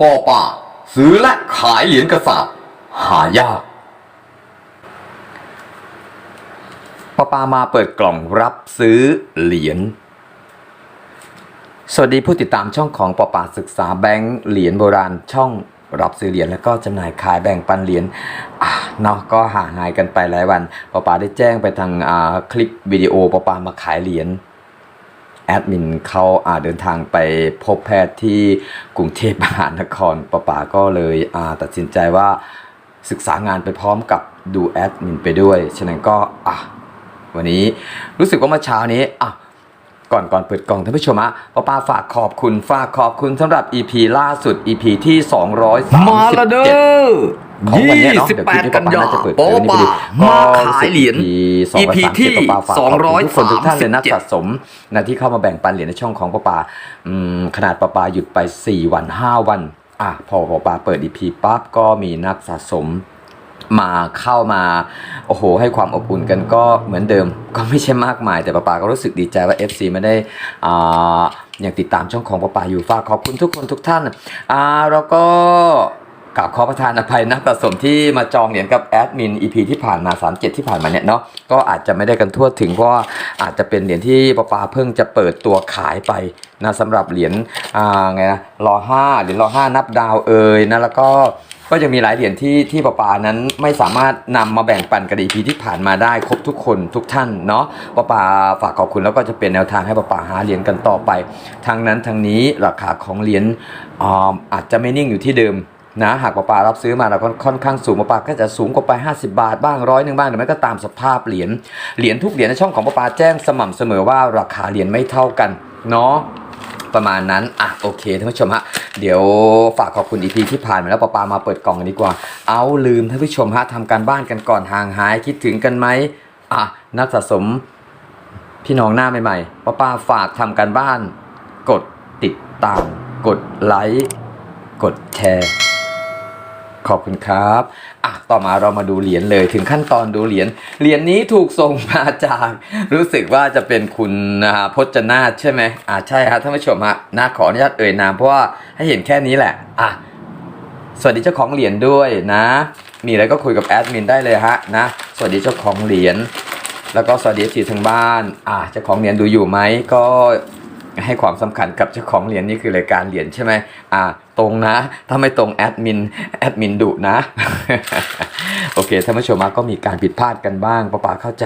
ปอป่า ซื้อและขายเหรียญกระสาบหายากปอปามาเปิดกล่องรับซื้อเหรียญ สวัสดีผู้ติดตามช่องของปอปาศึกษาแบงค์เหรียญโบราณช่องรับซื้อเหรียญแล้วก็จำหน่ายขายแบ่งปันเหรียญเนาะก็ห่างหายกันไปหลายวันปอปาได้แจ้งไปทางคลิปวิดีโอปอปามาขายเหรียญ แอดมินเขาอาเดินทางไปพบแพทย์ที่กรุงเทพมหานครปะป๋าก็เลยอาตัดสินใจว่าศึกษางานไปพร้อมกับดูแอดมินไปด้วย ฉะนั้นก็อะวันนี้รู้สึกว่าเมื่อเช้านี้อะก่อนก่อนเปิดกล่องท่านผู้ชมอะป้าป้าฝากขอบคุณฝากขอบคุณสำหรับ EP ล่าสุด EP ที่ 237มาละเด้อ ของวันเนี้ยยี่เนาะสิบเดี๋ยวแปคลิดปนี้กัป้านป้ายาน่าจะเปิดโป๊เผยวันนี้พอป่าดีมาขายเหรียญ EP EP ที่237ป้าป้าฝากขอบคุณทุกคนทุกท่านเลยนะ237สะสมนะที่เข้ามาแบ่งปันเหรียญในช่องของป้าป้าอืมขนาดป้าป้าหยุดไป 4 วัน 5 วันอะพอป้าป้าเปิด EP ปั๊บก็มีนักสะสมมาเข้ามาโอ้โห ให้ความอบอุ่นกันก็เหมือนเดิมก็ไม่ใช่มากมายแต่ป้าปาก็รู้สึกดีใจว่า FC ไม่ได้อ่ายังติดตามช่องของป้าปาอยู่ฝากขอบคุณทุกคนทุกท่านอ่าแล้วก็ กราบขอประทานอภัยนักสะสมที่มาจองเหรียญกับแอดมิน EP ที่ผ่านมา 37 ที่ผ่านมาเนี่ยเนาะก็อาจจะไม่ได้กันทั่วถึงเพราะอาจจะเป็นเหรียญที่ป้าปาเพิ่งจะเปิดตัวขายไปนะสำหรับเหรียญอ่าไงนะรอห้าเหรียญรอห้านับดาวเอ่ยนะแล้วก็ก็ยังมีหลายเหรียญที่ที่ปปานั้นไม่สามารถนำมาแบ่งปันกับ EP ที่ผ่านมาได้ครบทุกคนทุกท่านเนาะปปาฝากขอบคุณแล้วก็จะเป็นแนวทางให้ปปาหาเหรียญกันต่อไปทางนั้นทางนี้ราคาของเหรียญอ่าอาจจะไม่นิ่งอยู่ที่เดิม นะหากปาปารับซื้อมาแล้วก็ค่อนข้างสูงปาปาก็จะสูงกว่าไป 50 บาทบ้างร้อยหนึ่งบ้างหรือไม่ก็ตามสภาพเหรียญเหรียญทุกเหรียญในช่องของปาปาแจ้งสม่ำเสมอว่าราคาเหรียญไม่เท่ากันเนาะประมาณนั้น อะ โอเค ท่านผู้ชมฮะ เดี๋ยวฝากขอบคุณอีพีที่ผ่านมาแล้วปาปามาเปิดกล่องกันดีกว่า เอาลืมท่านผู้ชมฮะทำการบ้านกันก่อนห่างหายคิดถึงกันไหมอะ นักสะสมพี่น้องหน้าใหม่ๆป้าป้าฝากทำการบ้าน กดติดตาม กดไลค์ กดแชร์ ขอบคุณครับอะต่อมาเรามาดูเหรียญเลยถึงขั้นตอนดูเหรียญเหรียญนี้ถูกส่งมาจาก รู้สึกว่าจะเป็นคุณนะฮะพจนาใช่ไหมอ่าใช่ครับท่านผู้ชมฮะนะขออนุญาตเอ่ยนามเพราะว่าให้เห็นแค่นี้แหละอะสวัสดีเจ้าของเหรียญด้วยนะ มีอะไรก็คุยกับแอดมินได้เลยฮะนะสวัสดีเจ้าของเหรียญแล้วก็สวัสดีทีทางบ้านอะเจ้าของเหรียญดูอยู่ไหมก็ ให้ความสำคัญกับเจ้าของเหรียญนี่คือรายการเหรียญใช่ไหมอะตรงนะ ถ้าไม่ตรงแอดมินแอดมินดุนะ โอเคท่านผู้ชมฮะก็มีการผิดพลาดกันบ้างป้าปาเข้าใจ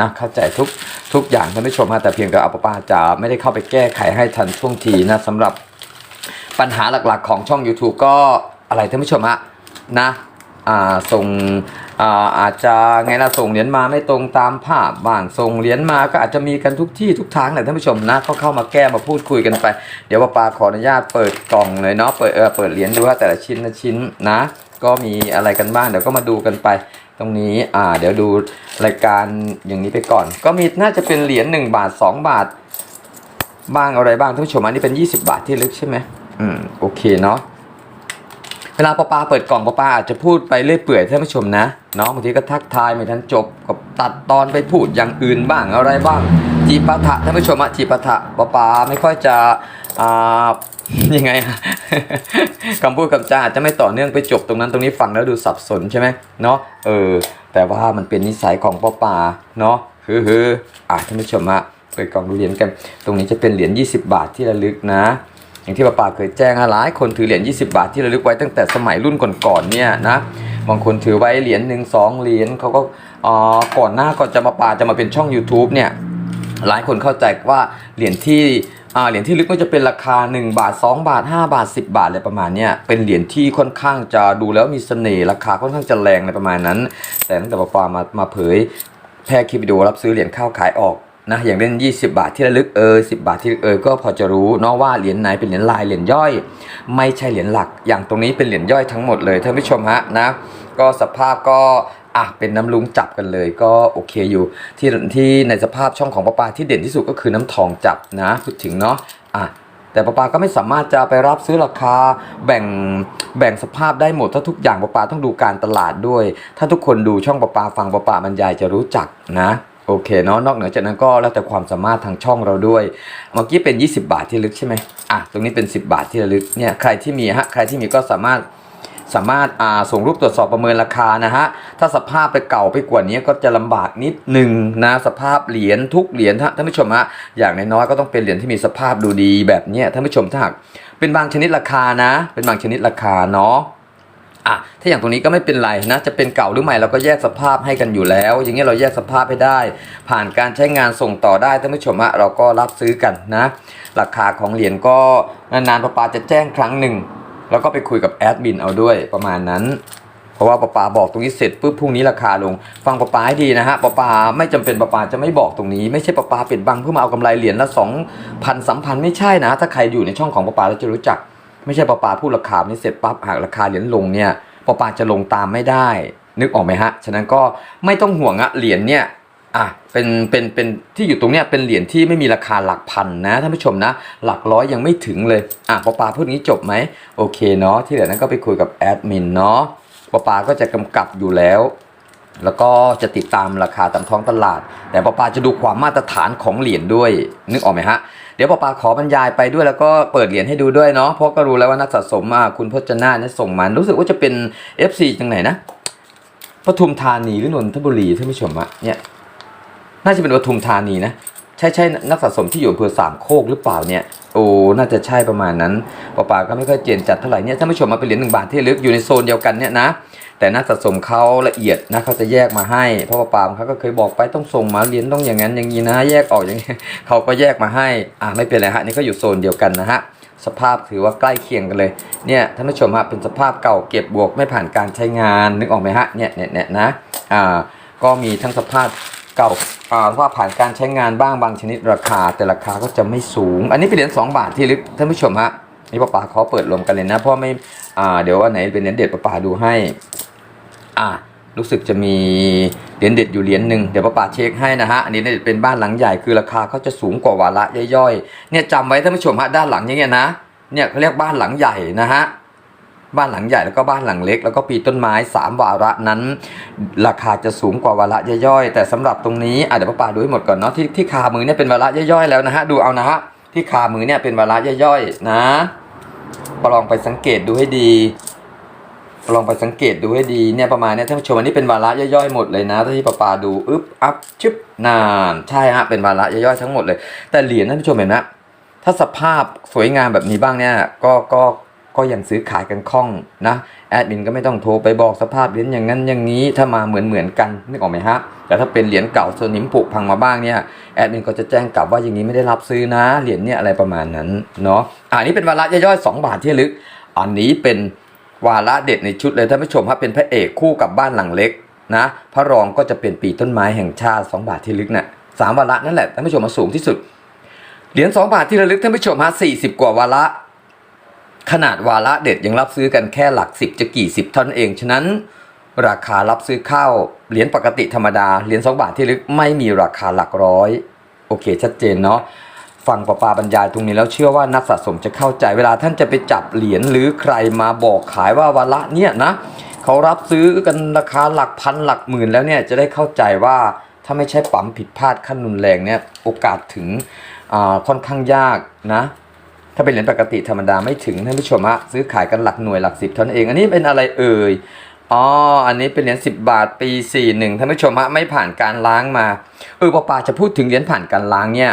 นะเข้าใจทุกทุกอย่างท่านผู้ชมฮะแต่เพียงแต่อาป้าปาจะไม่ได้เข้าไปแก้ไขให้ทันท่วงทีนะสำหรับปัญหาหลักๆของช่อง YouTube ก็อะไรท่านผู้ชมฮะนะอ่าส่ง อาอาจจะไงนะส่งเหรียญมาไม่ตรงตามภาพบ้างส่งเหรียญมาก็อาจจะมีกันทุกที่ทุกทางแหละท่านผู้ชมนะก็เข้ามาแก้มาพูดคุยกันไป เดี๋ยวป้าปาขออนุญาตเปิดกล่องเลยเนาะเปิดเออเปิดเหรียญดูว่าแต่ละชิ้นละชิ้นนะ ก็มีอะไรกันบ้างเดี๋ยวก็มาดูกันไป ตรงนี้อ่าเดี๋ยวดูรายการอย่างนี้ไปก่อน ก็มีน่าจะเป็นเหรียญ1บาท 2 บาท บ้างอะไรบ้างท่านผู้ชมอันนี้เป็น 20 บาทที่ลึกใช่ไหมอืมโอเคเนาะ เวลาป้าปาเปิดกล่องป้าปาอาจจะพูดไปเรื่อยเปื่อยท่านผู้ชมนะเนาะบางทีก็ทักทายไม่ทันจบก็ตัดตอนไปพูดอย่างอื่นบ้างอะไรบ้างจีปาถะท่านผู้ชมอะจีปาถะป้าปาไม่ค่อยจะอ่ายังไงคำพูดคำจาอาจจะไม่ต่อเนื่องไปจบตรงนั้นตรงนี้ฟังแล้วดูสับสนใช่ไหมเนาะเออแต่ว่ามันเป็นนิสัยของป้าปาเนาะฮือฮืออะท่านผู้ชมอะเปิดกล่องดูเหรียญกัน ตรงนี้จะเป็นเหรียญ20 บาทที่ระลึกนะ อย่างที่ป้าปาเคยแจ้งหลายคนถือเหรียญ20 บาทที่ระลึกไว้ตั้งแต่สมัยรุ่นก่อนๆเนี่ยนะบางคนถือไว้เหรียญหนึ่งสองเหรียญเขาก็อ่าก่อนหน้าก่อนจะมาปาจะมาเป็นช่อง YouTube เนี่ยหลายคนเข้าใจว่าเหรียญที่อ่าเหรียญที่ลึกก็จะเป็นราคา 1 บาท 2 บาท 5 บาท 10 บาทอะไรประมาณเนี้ยเป็นเหรียญที่ค่อนข้างจะดูแล้วมีเสน่ห์ราคาค่อนข้างจะแรงอะไรประมาณนั้น แต่ตั้งแต่ปาปามามาเผยแพร่คลิปวิดีโอรับซื้อเหรียญเข้าขายออก นะอย่างเล่น 20 บาทที่ระลึกเออ10 บาทที่เออก็พอจะรู้เนาะว่าเหรียญไหนเป็นเหรียญลายเหรียญย่อย ไม่ใช่เหรียญหลัก อย่างตรงนี้เป็นเหรียญย่อยทั้งหมดเลยท่านผู้ชมฮะนะก็สภาพก็อะเป็นน้ำลุงจับกันเลยก็โอเคอยู่ ที่ที่ในสภาพช่องของป้าปาที่เด่นที่สุดก็คือน้ำทองจับนะพูดถึงเนาะอะแต่ป้าปาก็ไม่สามารถจะไปรับซื้อราคาแบ่งแบ่งสภาพได้หมดถ้าทุกอย่างป้าปาต้องดูการตลาดด้วย ถ้าทุกคนดูช่องป้าปาฟังป้าปาบรรยายจะรู้จักนะ โอเคเนาะนอกเหนือจากนั้นก็แล้วแต่ความสามารถทางช่องเราด้วย เมื่อกี้เป็น 20 บาทที่ลึกใช่ไหมอะตรงนี้เป็น 10 บาทที่ระลึกเนี่ยใครที่มีฮะใครที่มีก็สามารถสามารถอ่าส่งรูปตรวจสอบประเมินราคานะฮะถ้าสภาพไปเก่าไปกว่านี้ก็จะลำบากนิดหนึ่งนะสภาพเหรียญทุกเหรียญท่านผู้ชมฮะอย่างน้อยๆก็ต้องเป็นเหรียญที่มีสภาพดูดีแบบเนี้ยท่านผู้ชมถ้าหากเป็นบางชนิดราคานะ เป็นบางชนิดราคาเนาะ อะถ้าอย่างตรงนี้ก็ไม่เป็นไรนะ จะเป็นเก่าหรือใหม่เราก็แยกสภาพให้กันอยู่แล้ว อย่างเงี้ยเราแยกสภาพให้ได้ ผ่านการใช้งานส่งต่อได้ท่านผู้ชมอะเราก็รับซื้อกันนะ ราคาของเหรียญก็นานๆประปาจะแจ้งครั้งหนึ่งแล้วก็ไปคุยกับแอดมินเอาด้วยประมาณนั้น เพราะว่าประปาบอกตรงนี้เสร็จปุ๊บพรุ่งนี้ราคาลง ฟังประปาให้ดีนะฮะประปาไม่จำเป็นประปาจะไม่บอกตรงนี้ ไม่ใช่ประปาปิดบังเพื่อมาเอากำไรเหรียญละสองพันสามพันไม่ใช่นะ ถ้าใครอยู่ในช่องของประปาแล้วจะรู้จัก ไม่ใช่ปะปาพูดราคานี้เสร็จปั๊บหากราคาเหรียญลงเนี่ยปะปาจะลงตามไม่ได้ นึกออกไหมฮะ ฉะนั้นก็ไม่ต้องห่วงอะเหรียญเนี่ยอะเป็นเป็นเป็นที่อยู่ตรงเนี้ยเป็นเหรียญที่ไม่มีราคาหลักพันนะท่านผู้ชมนะ หลักร้อยยังไม่ถึงเลยอะปอปาพูดงี้จบไหมโอเคเนาะที่เหลือนั้นก็ไปคุยกับแอดมินเนาะปอปาก็จะกำกับอยู่แล้วแล้วก็จะติดตามราคาตามท้องตลาด แต่ปอปาจะดูความมาตรฐานของเหรียญด้วย นึกออกไหมฮะ เดี๋ยวปอปาขอบรรยายไปด้วยแล้วก็เปิดเหรียญให้ดูด้วยเนาะเพราะก็รู้แล้วว่านักสะสมอะคุณพจนาเนี่ยส่งมารู้สึกว่าจะเป็น FC จังไหนนะปทุมธานีหรือนนทบุรีท่านผู้ชมอะเนี่ยน่าจะเป็นปทุมธานีนะใช่ใช่นักสะสมที่อยู่อำเภอสามโคกหรือเปล่าเนี่ยโอ้น่าจะใช่ประมาณนั้นปาปาก็ไม่ค่อยเจนจัดเท่าไหร่เนี่ยท่านผู้ชมมาเป็นเหรียญหนึ่งบาทที่ลึกอยู่ในโซนเดียวกันเนี่ยนะ แต่นักสะสมเขาละเอียดนะเขาจะแยกมาให้เพราะว่าปาล์มเขาก็เคยบอกไปต้องส่งมาเรียญต้องอย่างนั้นอย่างนี้นะ แยกออกอย่างนี้เขาก็แยกมาให้อ่าไม่เป็นไรฮะนี่ก็อยู่โซนเดียวกันนะฮะสภาพถือว่าใกล้เคียงกันเลยเนี่ยท่านผู้ชมฮะเป็นสภาพเก่าเก็บบวกไม่ผ่านการใช้งานนึกออกไหมฮะเนี่ยเนี่ยเนี่ยนะอ่าก็มีทั้งสภาพเก่าอ่าว่าผ่านการใช้งานบ้างบางชนิดราคา แต่ราคาก็จะไม่สูง อันนี้เป็นเหรียญ2บาทที่ลึกท่านผู้ชมฮะนี่ป้าป๋าขอเปิดรวมกันเลยนะเพราะไม่อ่าเดี๋ยวว่าไหนเป็นเหรียญเด็ดป้าป๋าดูให้ อ่ารู้สึกจะมีเหรียญเด็ดอยู่เหรียญหนึ่งเดี๋ยวป้าป๋าเช็คให้นะฮะอันนี้เนี่ยเป็นบ้านหลังใหญ่คือราคาเขาจะสูงกว่าวาระย่อยๆเนี่ยจำไว้ท่านผู้ชมฮะด้านหลังอย่างเงี้ยนะเนี่ยเขาเรียกบ้านหลังใหญ่นะฮะบ้านหลังใหญ่แล้วก็บ้านหลังเล็ก แล้วก็ปีต้นไม้สามวาระนั้น ราคาจะสูงกว่าวาระย่อยๆ แต่สำหรับตรงนี้อะเดี๋ยวป้าป๋าดูให้หมดก่อนเนาะที่ที่คามือเนี่ยเป็นวาระย่อยๆแล้วนะฮะดูเอานะฮะที่คามือเนี่ยเป็นวาระย่อยๆนะลองไปสังเกตดูให้ดี ลองไปสังเกตดูให้ดีเนี่ยประมาณเนี้ยท่านผู้ชมอันนี้เป็นวาระย่อยๆหมดเลยนะถ้าที่ป้าปาดูอึ๊บอัพชึบนานใช่ฮะเป็นวาระย่อยๆทั้งหมดเลย แต่เหรียญท่านผู้ชมเห็นนะถ้าสภาพสวยงามแบบนี้บ้างเนี่ยก็ก็ก็ยังซื้อขายกันคล่องนะแอดมินก็ไม่ต้องโทรไปบอกสภาพเหรียญอย่างนั้นอย่างนี้ถ้ามาเหมือนเหมือนกันนึกออกไหมฮะแต่ถ้าเป็นเหรียญเก่าสนิมผุพังมาบ้างเนี่ยแอดมินก็จะแจ้งกลับว่าอย่างนี้ไม่ได้รับซื้อนะเหรียญเนี่ยอะไรประมาณนั้นเนาะอ่านี้เป็นวาระย่อยๆ2บาทที่ลึก อันนี้เป็น วาระเด็ดในชุดเลยท่านผู้ชมครับเป็นพระเอกคู่กับบ้านหลังเล็กนะพระรองก็จะเป็นปีต้นไม้แห่งชาติ 2 บาทที่ลึกน่ะสามวาระนั่นแหละท่านผู้ชมมาสูงที่สุดเหรียญ2บาทที่ระลึกท่านผู้ชมฮะ40กว่าวาระ ขนาดวาระเด็ดยังรับซื้อกันแค่หลักสิบจะกี่สิบเท่านั้นเองฉะนั้น ราคารับซื้อข้าวเหรียญปกติธรรมดาเหรียญ2บาทที่ลึกไม่มีราคาหลักร้อย โอเคชัดเจนเนาะ ฟังปาปาบรรยายตรงนี้แล้วเชื่อว่านักสะสมจะเข้าใจเวลาท่านจะไปจับเหรียญหรือใครมาบอกขายว่าวาระเนี่ยนะเขารับซื้อกันราคาหลักพันหลักหมื่นแล้วเนี่ยจะได้เข้าใจว่าถ้าไม่ใช่ปั๊มผิดพลาดขั้นรุนแรงเนี่ยโอกาสถึงค่อนข้างยากนะถ้าเป็นเหรียญปกติธรรมดาไม่ถึงท่านผู้ชมฮะซื้อขายกันหลักหน่วยหลักสิบเท่านั้นเอง อันนี้เป็นอะไรเอ่ยอ๋อ อันนี้เป็นเหรียญ10 บาทปี 41ท่านผู้ชมฮะไม่ผ่านการล้างมา เออปาปาจะพูดถึงเหรียญผ่านการล้างเนี่ย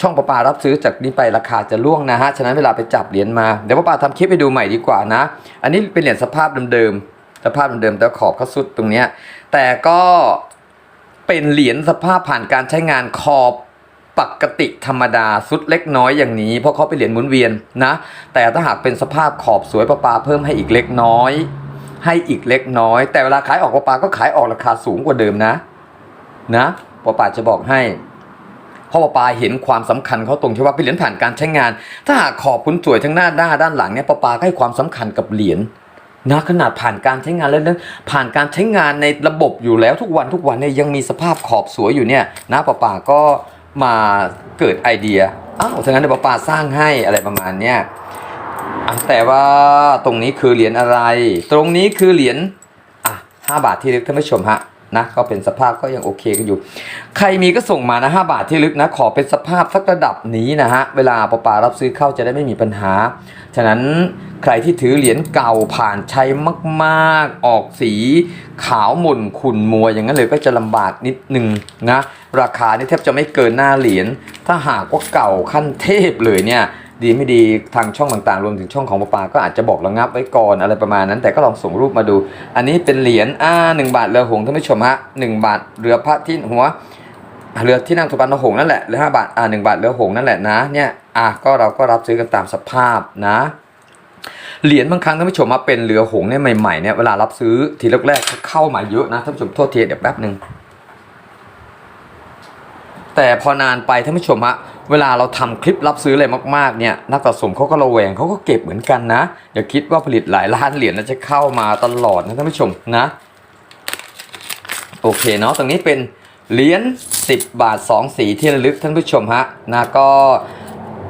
ช่องประปารับซื้อจากนี้ไปราคาจะล่วงนะฮะ ฉะนั้นเวลาไปจับเหรียญมา เดี๋ยวประปาทำคลิปให้ดูใหม่ดีกว่านะ อันนี้เป็นเหรียญสภาพเดิมๆ สภาพเดิมๆ แต่ขอบเขาสุดตรงเนี้ย แต่ก็เป็นเหรียญสภาพผ่านการใช้งานขอบปกติธรรมดาสุดเล็กน้อยอย่างนี้ เพราะเขาเป็นเหรียญหมุนเวียนนะ แต่ถ้าหากเป็นสภาพขอบสวยประปาเพิ่มให้อีกเล็กน้อย ให้อีกเล็กน้อย แต่เวลาขายออกประปาก็ขายออกราคาสูงกว่าเดิมนะ นะประปาจะบอกให้ พราะว่าปาเห็นความสำคัญเขาตรงที่ว่าเป็นเหรียญผ่านการใช้งาน ถ้าหากขอบคุณสวยทั้งหน้าด้านด้านหลังเนี่ยปาปาให้ความสำคัญกับเหรียญนะขนาดผ่านการใช้งานแล้วนั้นผ่านการใช้งานในระบบอยู่แล้วทุกวันทุกวันเนี่ยยังมีสภาพขอบสวยอยู่เนี่ยนะปาปาก็มาเกิดไอเดียอ้าวฉะนั้นเดี๋ยวปาปาสร้างให้อะไรประมาณเนี้ยแต่ว่าตรงนี้คือเหรียญอะไร ตรงนี้คือเหรียญอะห้าบาทที่เลึกท่านผู้ชมฮะ นะก็เป็นสภาพก็ยังโอเคกันอยู่ ใครมีก็ส่งมานะ 5 บาทที่ลึกนะ ขอเป็นสภาพสักระดับนี้นะฮะ เวลาปปารับซื้อเข้าจะได้ไม่มีปัญหา ฉะนั้นใครที่ถือเหรียญเก่าผ่านใช้มากๆ ออกสีขาวหม่นขุ่นมัวอย่างนั้นเลยก็จะลำบากนิดนึงนะ ราคานี่แทบจะไม่เกินหน้าเหรียญ ถ้าหากว่าเก่าขั้นเทพเลยเนี่ย ดีไม่ดีทางช่องต่างๆ รวมถึงช่องของปาปาก็อาจจะบอกระงับไว้ก่อนอะไรประมาณนั้น แต่ก็ลองส่งรูปมาดู อันนี้เป็นเหรียญอ่าหนึ่งบาทเรือหงส์ท่านผู้ชมฮะหนึ่งบาทเรือพระที่หัวเรือที่นั่งสุพรรณหงส์นั่นแหละหรือห้าบาทอ่าหนึ่งบาทเรือหงส์นั่นแหละนะเนี่ยอะก็เราก็รับซื้อกันตามสภาพนะเหรียญบางครั้งท่านผู้ชมมาเป็นเรือหงส์เนี่ยใหม่ๆเนี่ยเวลารับซื้อทีแรกๆเข้ามาเยอะนะท่านผู้ชมโทษทีเดี๋ยวแป๊บหนึ่งแต่พอนานไปท่านผู้ชมฮะ เวลาเราทำคลิปรับซื้ออะไรมากๆเนี่ยนักสะสมเขาก็ระแวงเขาก็เก็บเหมือนกันนะ อย่าคิดว่าผลิตหลายล้านเหรียญจะเข้ามาตลอดนะท่านผู้ชมนะ โอเคเนาะตรงนี้เป็นเหรียญ10 บาท 2 สีที่ระลึกท่านผู้ชมฮะนะก็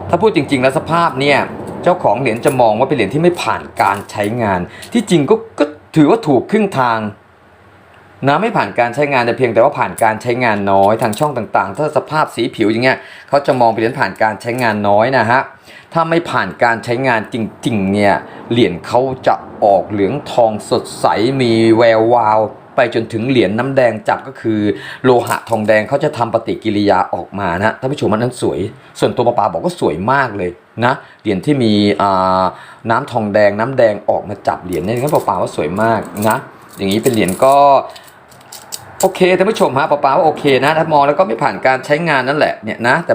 ถ้าพูดจริง ๆ แล้วสภาพเนี่ยเจ้าของเหรียญจะมองว่าเป็นเหรียญที่ไม่ผ่านการใช้งาน ที่จริงก็ก็ถือว่าถูกครึ่งทาง นะไม่ผ่านการใช้งานแต่เพียงแต่ว่าผ่านการใช้งานน้อยทางช่องต่างๆ ถ้าสภาพสีผิวอย่างเงี้ยเขาจะมองเป็นเหรียญผ่านการใช้งานน้อยนะฮะถ้าไม่ผ่านการใช้งานจริงๆเนี่ยเหรียญเขาจะออกเหลืองทองสดใสมีแวววาวไปจนถึงเหรียญน้ำแดงจับก็คือ โลหะทองแดงเขาจะทำปฏิกิริยาออกมานะท่านผู้ชมมันนั้นสวย ส่วนตัวปาปาบอกว่าสวยมากเลยนะเหรียญที่มีน้ำทองแดงน้ำแดงออกมาจับเหรียญเนี่ยงั้นปาปาว่าสวยมากนะอย่างนี้เป็นเหรียญก็ โอเคท่านผู้ชมฮะปาปาว่าโอเคนะถ้ามองแล้วก็ไม่ผ่านการใช้งานนั่นแหละเนี่ยนะแต่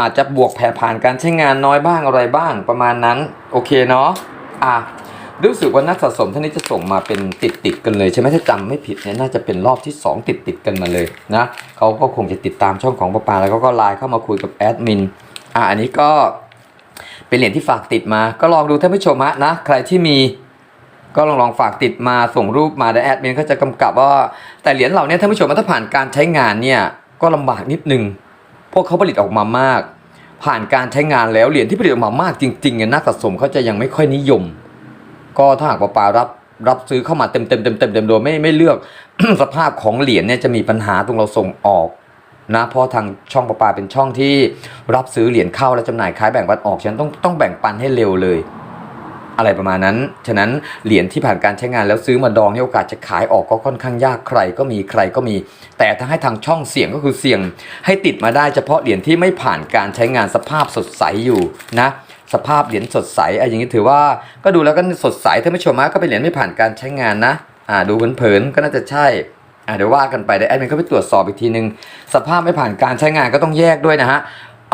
อาจจะบวกแผ่ผ่านการใช้งานน้อยบ้างอะไรบ้างประมาณนั้นโอเคเนาะอะรู้สึกว่านักสะสมท่านนี้จะส่งมาเป็นติดติดกันเลยใช่ไหมถ้าจำไม่ผิดเนี่ยน่าจะเป็นรอบที่ 2 ติดติดกันมาเลยนะเขาก็คงจะติดตามช่องของปาปาแล้วก็ไลน์เข้ามาคุยกับแอดมินอะอันนี้ก็เป็นเหรียญที่ฝากติดมา ก็ลองดูท่านผู้ชมฮะนะใครที่มี ก็ลองลองฝากติดมาส่งรูปมาได้แอดมินเขาจะกำกับว่าแต่เหรียญเหล่านี้ท่านผู้ชมถ้าผ่านการใช้งานเนี่ยก็ลำบากนิดนึงพวกเขาผลิตออกมามาก ผ่านการใช้งานแล้วเหรียญที่ผลิตออกมามากจริงๆเนี่ยนักสะสมเขาจะยังไม่ค่อยนิยม ก็ถ้าหากว่าปารับรับซื้อเข้ามาเต็มเต็มเต็มเต็มเต็มโดยไม่ไม่เลือกสภาพของเหรียญเนี่ยจะมีปัญหาตรงเราส่งออกนะเพราะทางช่องปาปาเป็นช่องที่รับซื้อเหรียญเข้าและจำหน่ายขายแบ่งปันออกฉะนันต้องต้องแบ่งปันให้เร็วเลย อะไรประมาณนั้น ฉะนั้นเหรียญที่ผ่านการใช้งานแล้วซื้อมาดองเนี่ยโอกาสจะขายออกก็ค่อนข้างยากใครก็มีใครก็มี แต่ถ้าให้ทางช่องเสี่ยงก็คือเสี่ยง ให้ติดมาได้เฉพาะเหรียญที่ไม่ผ่านการใช้งานสภาพสดใสอยู่นะสภาพเหรียญสดใสอะไรอย่างนี้ถือว่าก็ดูแล้วก็สดใสท่านผู้ชมฮะก็เป็นเหรียญไม่ผ่านการใช้งานนะอ่าดูเผินๆก็น่าจะใช่อ่าเดี๋ยวว่ากันไปเดี๋ยวแอดมินก็ไปตรวจสอบอีกทีนึงสภาพไม่ผ่านการใช้งานก็ต้องแยกด้วยนะฮะ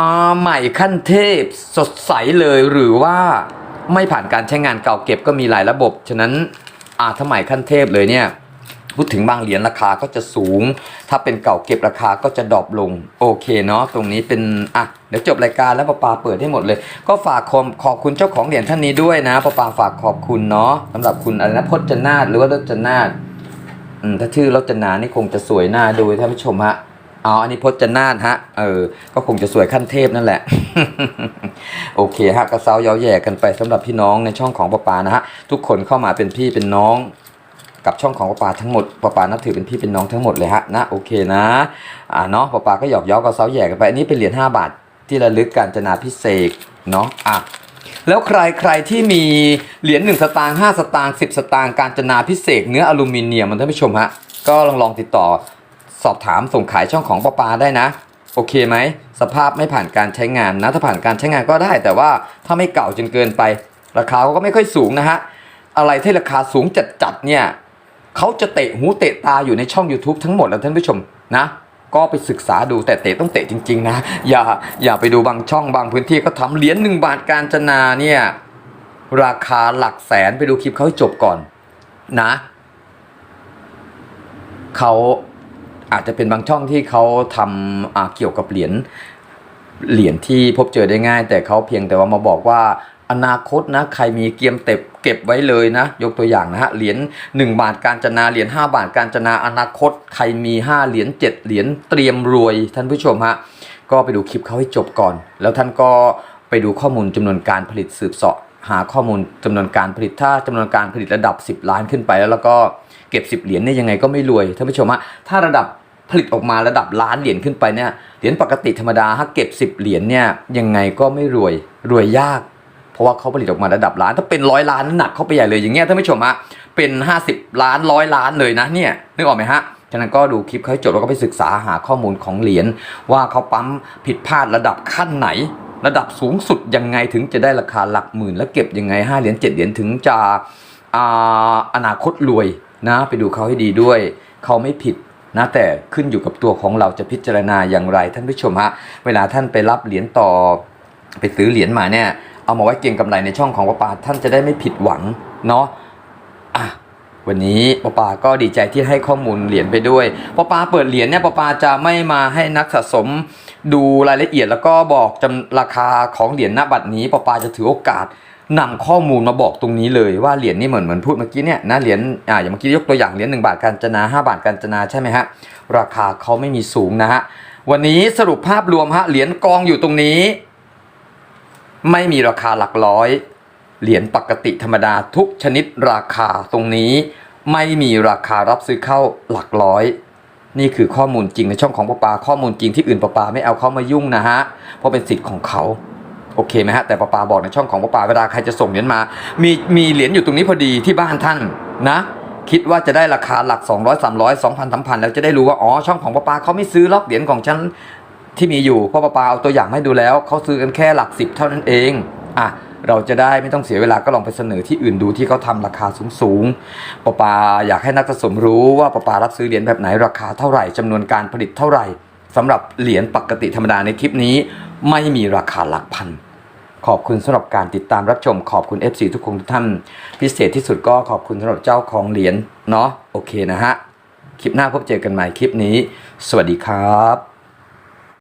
อ่าใหม่ขั้นเทพสดใสเลยหรือว่า ไม่ผ่านการใช้งานเก่าเก็บก็มีหลายระบบ ฉะนั้นอาถ้าใหม่ขั้นเทพเลยเนี่ยพูดถึงบางเหรียญราคาก็จะสูง ถ้าเป็นเก่าเก็บราคาก็จะดรอปลง โอเคเนาะ ตรงนี้เป็น อะ เดี๋ยวจบรายการแล้วปาปาเปิดให้หมดเลย ก็ฝากขอบขอบคุณเจ้าของเหรียญท่านนี้ด้วยนะปาปาฝากขอบคุณเนาะสำหรับคุณอะไรนะพจนาหรือว่ารจนาถอืมถ้าชื่อรจนานี่คงจะสวยหน้าดูท่านผู้ชมฮะ อ๋อ อันนี้พจนาถฮะ เออ ก็คงจะสวยขั้นเทพนั่นแหละ โอเคฮะ กระเซาเย้าแย่กันไปสำหรับพี่น้องในช่องของปาปานะฮะ ทุกคนเข้ามาเป็นพี่เป็นน้องกับช่องของปาปาทั้งหมดปาปานับถือเป็นพี่เป็นน้องทั้งหมดเลยฮะ นะ โอเคนะ อ่าเนาะปาปาก็หยอกเย้ากับเซาแย่กันไป อันนี้เป็นเหรียญ5บาทที่ระลึกการจนาพิเศษเนาะ อะแล้วใครใครที่มีเหรียญ1สตางค์5สตางค์10 สตางค์การจนาพิเศษเนื้ออลูมิเนียมมันท่านผู้ชมฮะ ก็ลองลองติดต่อ สอบถามส่งขายช่องของปาปาได้นะ โอเคไหม สภาพไม่ผ่านการใช้งานนะ ถ้าผ่านการใช้งานก็ได้ แต่ว่าถ้าไม่เก่าจนเกินไป ราคาก็ไม่ค่อยสูงนะฮะ อะไรที่ราคาสูงจัดๆเนี่ยเขาจะเตะหูเตะตาอยู่ในช่อง YouTube ทั้งหมดแล้วท่านผู้ชมนะก็ไปศึกษาดูแต่เตะต้องเตะจริง ๆ นะ อย่าอย่าไปดูบางช่องบางพื้นที่เขาทำเหรียญหนึ่งบาทการจนาเนี่ยราคาหลักแสนไปดูคลิปเขาให้จบก่อนนะเขา อาจจะเป็นบางช่องที่เขาทำเกี่ยวกับเหรียญเหรียญที่พบเจอได้ง่าย แต่เขาเพียงแต่ว่ามาบอกว่าอนาคตนะใครมีเกียมเต็บเก็บไว้เลยนะ ยกตัวอย่างนะฮะเหรียญ1บาทการจนาเหรียญ5บาทการจนาอนาคต ใครมี 5 เหรียญ7เหรียญเตรียมรวยท่านผู้ชมฮะก็ไปดูคลิปเขาให้จบก่อน แล้วท่านก็ไปดูข้อมูลจำนวนการผลิตสืบเสาะ หาข้อมูลจำนวนการผลิตถ้าจำนวนการผลิตระดับ 10 ล้านขึ้นไปแล้วแล้วก็เก็บ 10 เหรียญเนี่ยยังไงก็ไม่รวยท่านผู้ชมฮะถ้าระดับผลิตออกมาระดับล้านเหรียญขึ้นไปเนี่ยเหรียญปกติธรรมดาถ้าเก็บ 10 เหรียญเนี่ยยังไงก็ไม่รวยรวยยาก เพราะว่าเขาผลิตออกมาระดับล้าน ถ้าเป็นร้อยล้านนั่นหนักเข้าไปใหญ่เลยอย่างเงี้ยท่านผู้ชมฮะเป็น 50 ล้านร้อยล้านเลยนะเนี่ยนึกออกไหมฮะฉะนั้นก็ดูคลิปเขาให้จบแล้วก็ไปศึกษาหาข้อมูลของเหรียญว่าเขาปั๊มผิดพลาดระดับขั้นไหน ระดับสูงสุดยังไงถึงจะได้ราคาหลักหมื่น แล้วเก็บยังไง5เหรียญ7เหรียญถึงจะอ่าอนาคตรวยนะไปดูเขาให้ดีด้วย เขาไม่ผิดนะแต่ขึ้นอยู่กับตัวของเราจะพิจารณาอย่างไรท่านผู้ชมฮะเวลาท่านไปรับเหรียญต่อ ไปซื้อเหรียญมาเนี่ยเอามาไว้เก็งกำไรในช่องของป้าปาท่านจะได้ไม่ผิดหวังเนาะ วันนี้ป้าปาก็ดีใจที่ให้ข้อมูลเหรียญไปด้วยป้าปาเปิดเหรียญเนี่ยป้าปาจะไม่มาให้นักสะสมดูรายละเอียดแล้วก็บอกจำราคาของเหรียญณบัตรนี้ป้าปาจะถือโอกาสนำข้อมูลมาบอกตรงนี้เลยว่าเหรียญนี่เหมือนเหมือนพูดเมื่อกี้เนี่ยนะเหรียญอ่าอย่างเมื่อกี้ยกตัวอย่างเหรียญหนึ่งบาทการจนาห้าบาทการจนาใช่ไหมฮะราคาเขาไม่มีสูงนะฮะวันนี้สรุปภาพรวมฮะเหรียญกองอยู่ตรงนี้ ไม่มีราคาหลักร้อย เหรียญปกติธรรมดาทุกชนิดราคาตรงนี้ ไม่มีราคารับซื้อเข้าหลักร้อย นี่คือข้อมูลจริงในช่องของปะปาข้อมูลจริงที่อื่นปะปาไม่เอาเข้ามายุ่งนะฮะเพราะเป็นสิทธิ์ของเขาโอเคไหมฮะแต่ปะปาบอกในช่องของปะปาเวลาใครจะส่งเหรียญมา มีมีเหรียญอยู่ตรงนี้พอดีที่บ้านท่านนะ คิดว่าจะได้ราคาหลัก 200 300 2,000 3,000 แล้วจะได้รู้ว่าอ๋อช่องของปะปาเขาไม่ซื้อล็อกเหรียญของฉันที่มีอยู่เพราะปาปาเอาตัวอย่างให้ดูแล้วเขาซื้อกันแค่หลักสิบเท่านั้นเองอะ เราจะได้ไม่ต้องเสียเวลาก็ลองไปเสนอที่อื่นดูที่เขาทำราคาสูงๆปปาอยากให้นักสะสมรู้ว่าปปารับซื้อเหรียญแบบไหนราคาเท่าไหร่จำนวนการผลิตเท่าไหร่สำหรับเหรียญปกติธรรมดาในคลิปนี้ ไม่มีราคาหลักพันขอบคุณสำหรับการติดตามรับชมขอบคุณ FC ทุกคนทุกท่าน พิเศษที่สุดก็ขอบคุณสำหรับเจ้าของเหรียญเนาะโอเคนะฮะคลิปหน้าพบเจอกันใหม่คลิปนี้ สวัสดีครับ